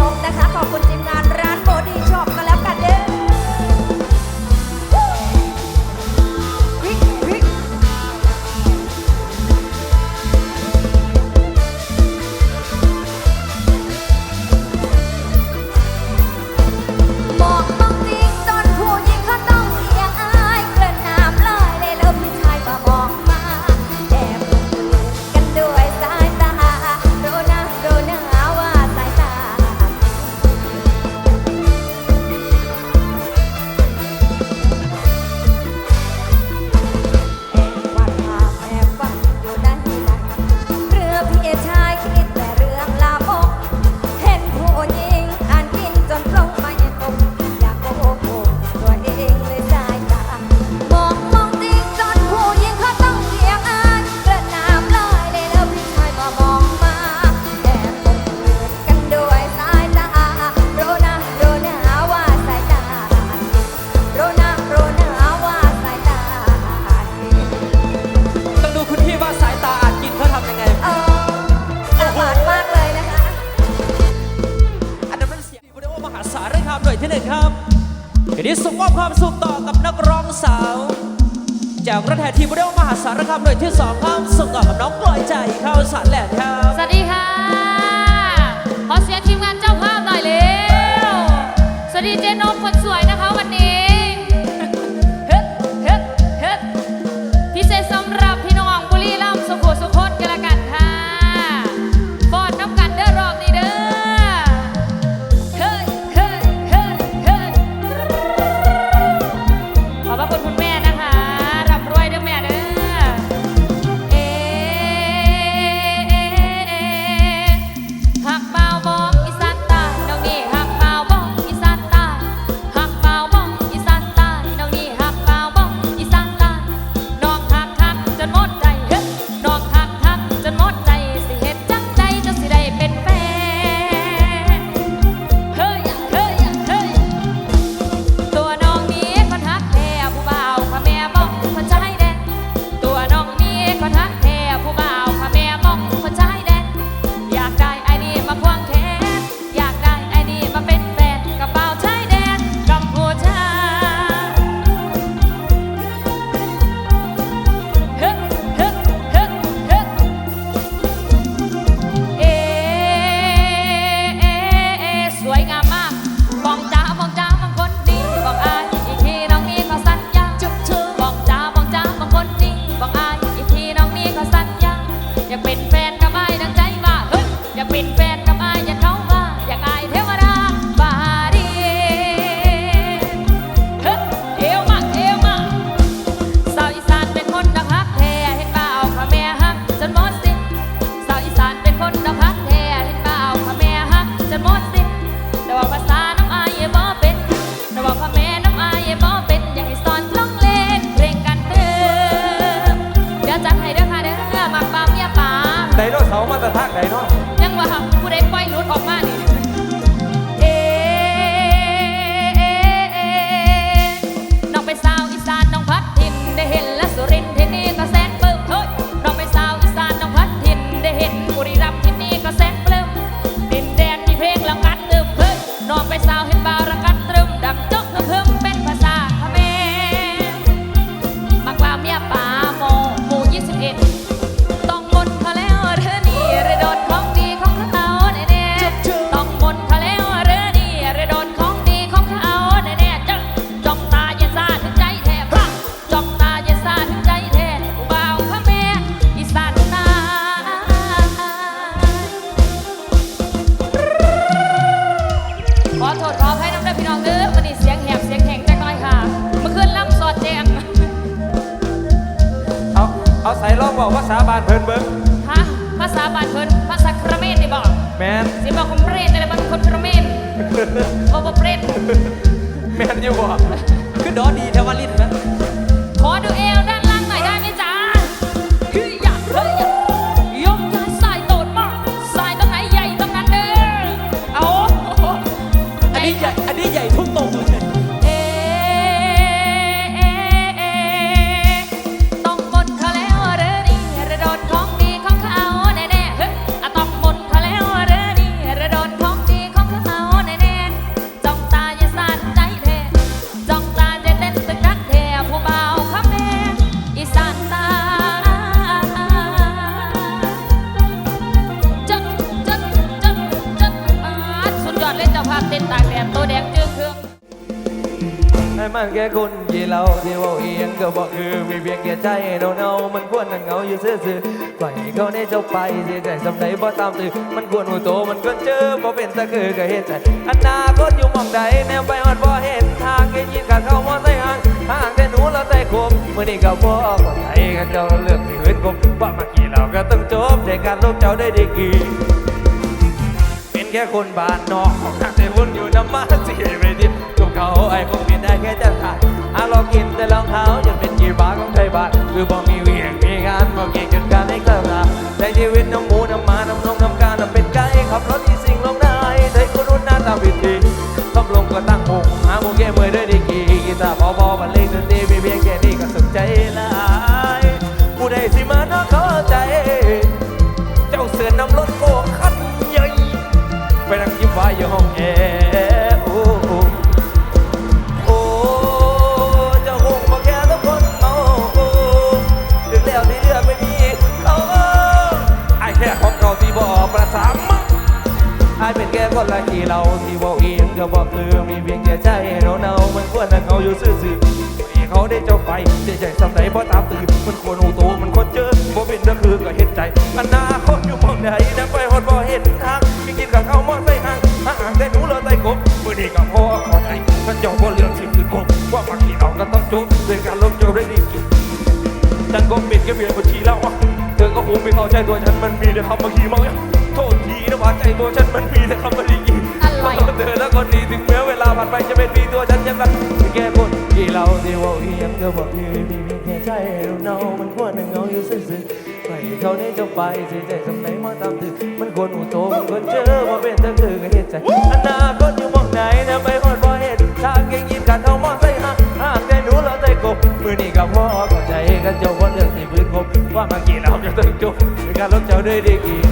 นกนะคะ ขอบคุณ ที่สองครับส่งต่อกับน้องกลอยใจเข้าสารแหลมครับ บ่บ่เปรตแม่นอยู่บ่คือดอดีเทวาลินนะ ปล่อยให้เขาได้เจ้าไปเสียใจสำใดบ่ตามตื่นมันควรหูโตมันควรเจอบ่เป็นตะคือก็เห็นใจอนาคตอยู่มองใดแนวไปฮอดบ่เห็นทางแค่ยินกับเขามอาซห่างห่างแต่หนูเราใจคมมื้อนี้ก็บ่เข้าใกับเจ้าเลือกที่เว้นคมบ่มากี่เราก็ต้องจบแต่การลูกเจ้าได้ดีกี่เป็นแค่คนบ้านนอกของทางแต่วนอยู่น้ำมาสิไม่ดี เขาไอ้คงเปลี่ยนได้แค่จัดขานอาลองกินแต่รองเท้าจนเป็นจีบ้าของไทยบานคือบอกมีเวียงมีงานบอกเก่งจนการให้กลับลาแต่ชีวิตน้ำหมูน้ำหมาน้ำนงน้ำกาน้ำเป็นไก่ขับรถอีสิ่งลงได้ได้คนรุ่นหน้าตาวิธีทบลงก็ตั้งหงหาโมเก้เมื่อได้ดีกีกีต่ร์พอๆบัน เราที่ว่าเองก็บอกคือมีเพียงแค่ใจเนาเนามันควรนั่งเอาอยู่ซื่อๆให้เขาได้เจ้าไปเสียใจสำไหนเพราะตามตื่นมันควรหูโตมันควรเจอบ่เป็นก็คือก็เห็นใจอนาคตอยู่มองใดนะไปหอดบ่เห็นทางมีกินกับเขาวมอใส่ห่างถ้าอ่างได้หนูเราได้กบมือนี้ก็พอขอใจมันเจ้าบ่เรื่องสิบคืนกบว่ามากี่เอาก็ต้องจบด้วยการลบเจ้าได้ดีกินฉันก็ปิดแค่เบียร์บัญชีแล้วเธอก็คงไม่เข้าใจตัวฉันมันมีแต่คำบางทีมั้งเนี่ยโทษทีนะว่าใจตัวฉันมันมีแต่คำบางที อะเธอแล้วก็ดีถึงแม้เวลาผ่านไปจะเป็นปีตัวฉันยังรักแค่คนที่เราที่ว่าอียังก็บอกที่มีเพียงแค่ใจเราเนามันควรนั่งเงาอยู่ซื่อๆใครเขาได้จะไปเสียใจสำไหนมาตามตื่นมันควรหูโตมันควรเจอว่าเป็นเธอคือก็เห็นใจอนาคตอยู่มองไหนนะไปหอดบ่เห็นทางเก่งยินกันเอามองใส่ห่างห่างได้หนูเราได้กบมือนี่กับพ่อเข้าใจกันเจ้าคนเรื่องที่พื้นคบว่ามากี่เราจะต้องจบในการลบเจ้าด้วยดีกี่